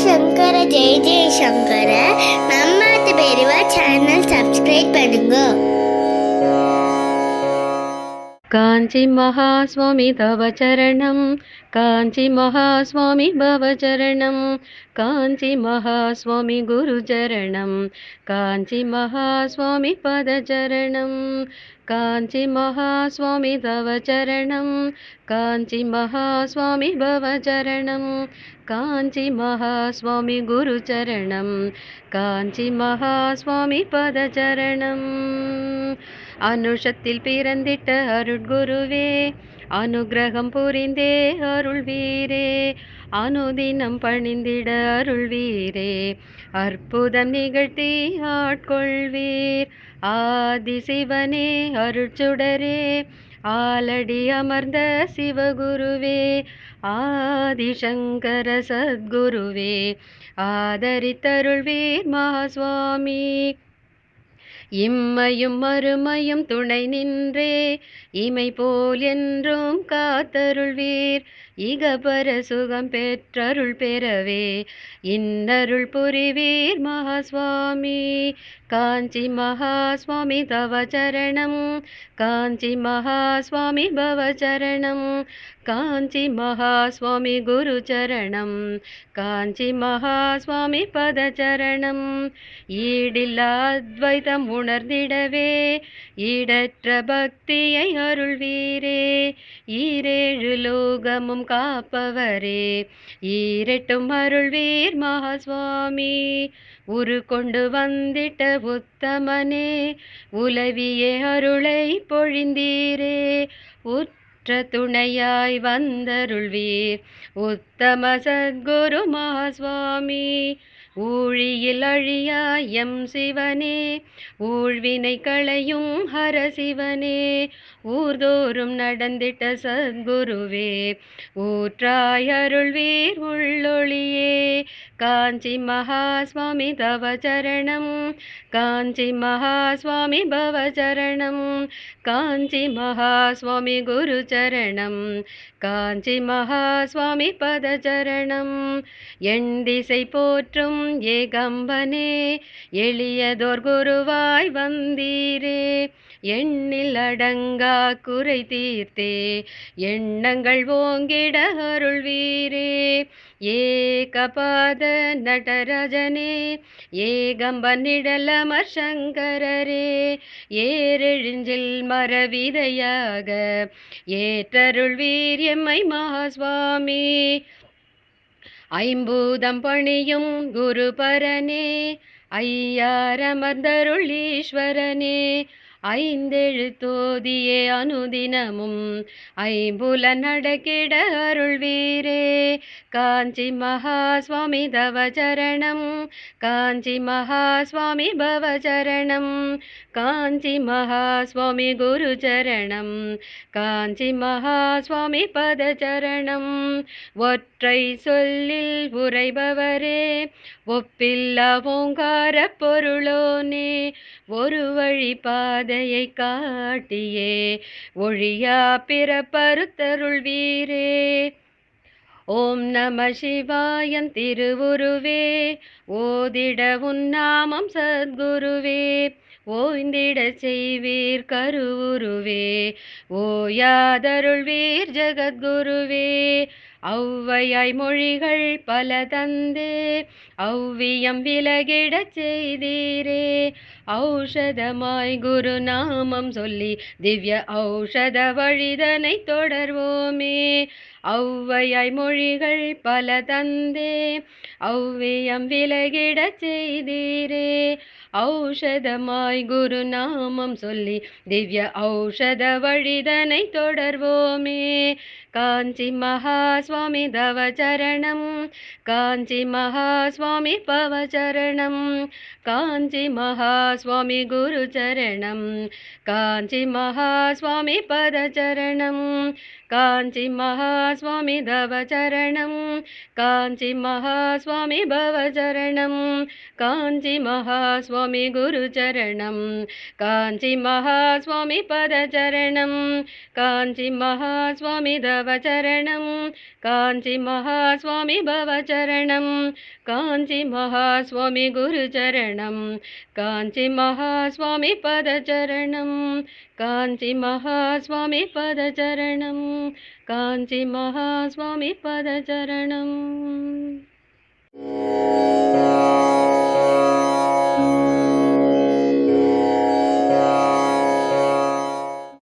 சங்கர ஜெய ஜெய சங்கர நம்மாத்து பெரியவா channel subscribe பண்ணுங்க காஞ்சி மகாஸ்வாமி தவச்சரணம் காஞ்சி மகாஸ்வாமி பவச்சரணம் காஞ்சி மகாஸ்வாமி குருச்சரணம் காஞ்சி மகாஸ்வாமி பதச்சரணம் காஞ்சி மகாஸ்வாமி தவச்சரணம் காஞ்சி மகாஸ்வாமி பவச்சரணம் காஞ்சி மகாஸ்வாமி குரு சரணம் காஞ்சி மகாஸ்வாமி பதச்சரணம் அனுஷத்தில் பிறந்திட்ட அருட்குருவே அனுகிரகம் புரிந்தே அருள்வீரே. அனுதினம் பணிந்திட அருள்வீரே அற்புதம் நிகழ்த்தி ஆட்கொள்வீர். ஆதிசிவனே அருட்சுடரே ஆலடி அமர்ந்த சிவகுருவே ஆதிசங்கர சத்குருவே ஆதரித்தருள்வீர் மகாஸ்வாமி. இம்மையும் மறுமையும் துணை நின்றே. இமை போல் என்றும் காத்தருள்வீர். இகபர சுகம் பெற்றருள் பெறவே. இன்னருள் புரிவீர் மகாஸ்வாமி. காஞ்சி மகாஸ்வாமி தவச்சரணம். காஞ்சி மகாஸ்வாமி பவச்சரணம். காஞ்சி மகாஸ்வாமி குரு சரணம் காஞ்சி மகாஸ்வாமி பதச்சரணம். ஈடில்லாத்வைதம் உணர்ந்திடவே ஈடற்ற பக்தியை அருள்வீரே. ஈரேழு லோகமும் காப்பவரே. ஈரெட்டும் அருள்வீர் மகாஸ்வாமி. உரு கொண்டு வந்திட்ட உத்தமனே உலவியே அருளை பொழிந்தீரே. உற்ற துணையாய் வந்தருள்வீர் உத்தம சத்குரு மகாஸ்வாமி. ஊழியில் அழியாய் எம் சிவனே ஊழ்வினை களையும் ஹர சிவனே. ஊர்தோறும் நடந்திட்ட சத்குருவே ஊற்றாய் அருள்வீர் உள்ளொளியே. காஞ்சி மகாஸ்வாமி தவச்சரணம் காஞ்சி மகாஸ்வாமி பவச்சரணம் காஞ்சி மகாஸ்வாமி குரு சரணம் காஞ்சி மகாஸ்வாமி பதச்சரணம். எண் திசை போற்றும் ஏகம்பனே எளியதோர் குருவாய் வந்தீரே. எண்ணில் அடங்கா குறை தீர்த்தே எண்ணங்கள் ஓங்கிட அருள்வீரே. ஏகபாத நடராஜனே ஏகம்பனிடலமர் சங்கரரே. ஏரெழிஞ்சில் மரவிதையாக ஏற்றருள்வீர் எம்மை மகாஸ்வாமி. ஐம்பூதம் பணியும் குருபரனே ஐயாரமர்ந்தருள் ஈஸ்வரனே ஐந்தெழுத்தோதியே அனுதினமும் ஐம்புல நடக்கிட அருள்வீரே. காஞ்சி மகாஸ்வாமி தவச்சரணம் காஞ்சி மகாஸ்வாமி பவச்சரணம் காஞ்சி மகாஸ்வாமி குரு சரணம் காஞ்சி மகாஸ்வாமி பதச்சரணம் ஒற்றை சொல்லில் உரைபவரே ஒப்பில்லா ஓங்கார பொருளோனே ஒரு வழி பாதையை காட்டியே ஒழியா பிறப்பருத்தருள் வீரே. ஓம் நம சிவாயன் திருவுருவே ஓதிட உன்னாமம் சத்குருவே. ஓய்ந்திட செய்வீர் கருவுருவே ஓயாதருள்வீர் ஜெகத்குருவே. ஔவையாய் மொழிகள் பல தந்தே ஔவியம் விலகிடச் செய்தீரே. ஔஷதமாய் குரு நாமம் சொல்லி திவ்ய ஔஷத வழிதனை தொடர்வோமே. ஔவையாய் மொழிகள் பல தந்தே. ஔவியம் விலகிடச் செய்தீரே. ஔஷதமாய் குரு நாமம் சொல்லி திவ்ய ஔஷத வழிதனை தொடர்வோமே. காஞ்சி மகாஸ்வாமி தவ சரணம். காஞ்சி மகாஸ்வாமி சுவாமி பவச்சரணம் காஞ்சி மகாஸ்வாமி குருச்சரணம் காஞ்சி மகாஸ்வாமி பதச்சரணம் காஞ்சி மகாஸ்வாமி தவச்சரணம் காஞ்சி மகாஸ்வாமி பவச்சரணம் காஞ்சி மகாஸ்வாமி குருச்சரணம் காஞ்சி மகாஸ்வாமி பதச்சரணம் காஞ்சி மகாஸ்வாமி தவச்சரணம் காஞ்சி மகாஸ்வாமி பவச்சரணம் காஞ்சி काञ्चि गुरुचरणं गुरुचरणम् पदचरणं महास्वामी पदचरणं काञ्चिमहास्वामि पदचरणम् काञ्ची पदचरणम्